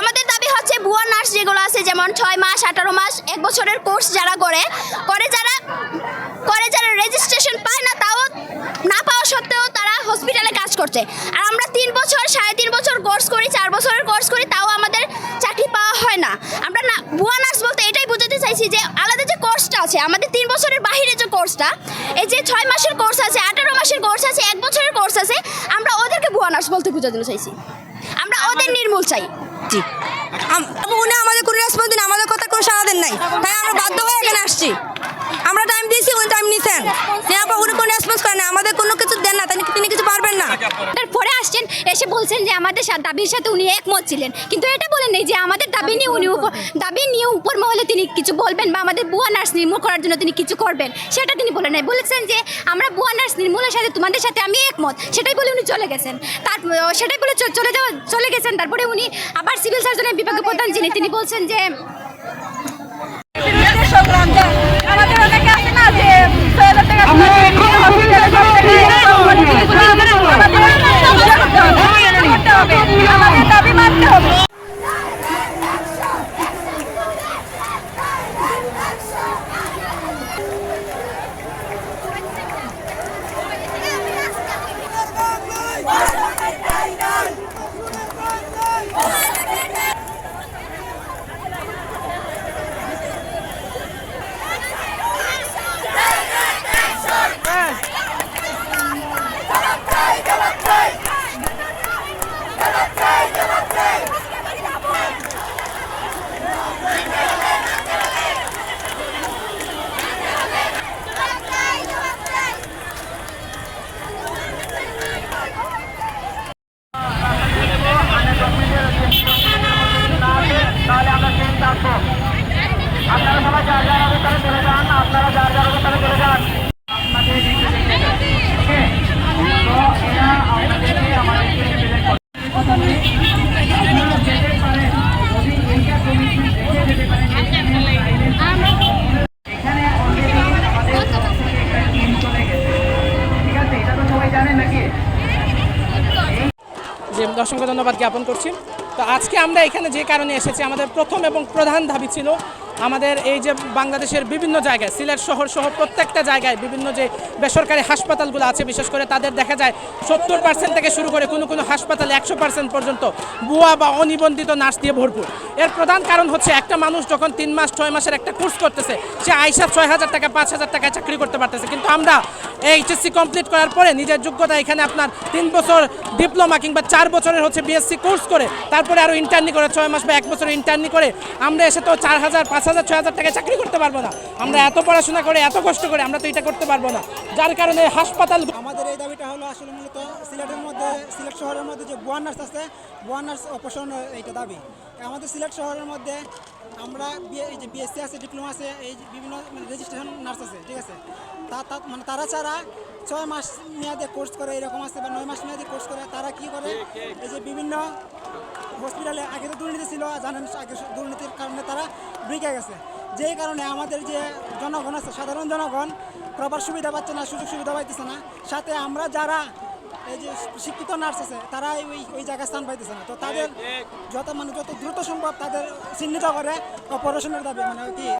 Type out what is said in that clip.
আমাদের দাবি হচ্ছে ভুয়া নার্স যেগুলো আছে, যেমন ছয় মাস, আঠারো মাস, এক বছরের কোর্স যারা করে করে যারা করে যারা রেজিস্ট্রেশন পায় না, তাও না পাওয়া সত্ত্বেও তারা হসপিটালে কাজ করছে। আর আমরা তিন বছর, সাড়ে তিন বছর কোর্স করি, চার বছরের কোর্স করি, তাও আমাদের চাকরি পাওয়া হয় না। আমরা না, ভুয়া নার্স বলতে এটাই বোঝাতে চাইছি যে, আলাদা যে কোর্সটা আছে, আমাদের তিন বছরের বাহিরে যে কোর্সটা এই যে ছয় মাসের কোর্স আছে, আঠারো মাসের কোর্স আছে, এক বছরের কোর্স আছে, আমরা ওদেরকে ভুয়া নার্স বলতে বোঝাতে চাইছি। আমরা ওদের নির্মূল চাই। জি। উনি আমাদের কোনো রেসপন্স দিন আমাদের কথা কোনো সারা দেন নাই। তাই আমরা বাধ্য হয়ে এখানে আসছি। এসে বলছেন যে আমাদের দাবির সাথে উনি একমত ছিলেন। কিন্তু এটা বলেন নেই যে আমাদের দাবি নিয়ে উনি উপর দাবি নিয়ে উপর মহলে তিনি কিছু বলবেন বা আমাদের বুয়া নার্স নির্মূল করার জন্য তিনি কিছু করবেন, সেটা তিনি বলেন নাই। বলেছেন যে আমরা বুয়া নার্স নির্মূলের সাথে তোমাদের সাথে আমি একমত, সেটাই বলে উনি চলে গেছেন। তার সেটাই বলে চলে যাওয়া চলে গেছেন। তারপরে উনি আবার সিভিল সার্জনের বিভাগের প্রধান যিনি, তিনি বলছেন যে আমাদের অনেকে আছে না যে ছয় হাজার টাকা করতে হবে আমাদের দাবি মানতে হবে তাহলে আমরা ট্রেন থাকব আপনারা যে অসংখ্য ধন্যবাদ জ্ঞাপন করছি। তো আজকে আমরা এখানে যে কারণে এসেছি, আমাদের প্রথম এবং প্রধান দাবি ছিল আমাদের এই যে বাংলাদেশের বিভিন্ন জায়গায়, সিলেট শহর সহ প্রত্যেকটা জায়গায় বিভিন্ন যে বেসরকারি হাসপাতালগুলো আছে, বিশেষ করে তাদের দেখা যায় সত্তর পার্সেন্ট থেকে শুরু করে কোনো কোনো হাসপাতালে একশো পার্সেন্ট পর্যন্ত বুয়া বা অনিবন্ধিত নার্স দিয়ে ভরপুর। এর প্রধান কারণ হচ্ছে একটা মানুষ যখন তিন মাস, ছয় মাসের একটা কোর্স করতেছে, সে আইসা ছয় হাজার টাকা, পাঁচ হাজার টাকায় চাকরি করতে পারতেছে। কিন্তু আমরা এইচএসসি কমপ্লিট করার পরে নিজের যোগ্যতা এখানে আপনার তিন বছর ডিপ্লোমা কিংবা চার বছরের হচ্ছে বিএসসি কোর্স করে, তারপরে আরও ইন্টার্নি করে, ছয় মাস বা এক বছর ইন্টার্নি করে, আমরা এসে তো চার হাজার, পাঁচ হাজার, ছয় হাজার টাকায় চাকরি করতে পারব না। আমরা এত পড়াশোনা করে, এত কষ্ট করে আমরা তো এটা করতে পারব না। যার কারণে হাসপাতাল আমাদের এই দাবিটা হলো আসলে মূলত সিলেটের মধ্যে, সিলেট শহরের মধ্যে যে বুয়ান নার্স আছে বুয়ান নার্স অপসারণ এইটা দাবি। আমাদের সিলেট শহরের মধ্যে আমরা এই যে বিএসসি আছে, ডিপ্লোমা আছে, এই বিভিন্ন রেজিস্ট্রেশন নার্স আছে, ঠিক আছে? তা- মানে তারা ছাড়া ছয় মাস মেয়াদে কোর্স করে এরকম আছে বা নয় মাস মেয়াদে কোর্স করে, তারা কি করে? এই যে বিভিন্ন হসপিটালে আগে তো দুর্নীতি ছিল জানেন আগে দুর্নীতির কারণে তারা বিকে গেছে। যেই কারণে আমাদের যে জনগণ আছে সাধারণ জনগণ প্রবার সুবিধা পাচ্ছে না সুযোগ সুবিধা পাইতেছে না। সাথে আমরা যারা এই যে শিক্ষিত নার্স আছে তারা ওই ওই জায়গায় স্থান পাইতেছে না। তো তাদের যত মানে যত দ্রুত সম্ভব তাদের চিহ্নিত করে অপারেশনের দাবি মানে কি?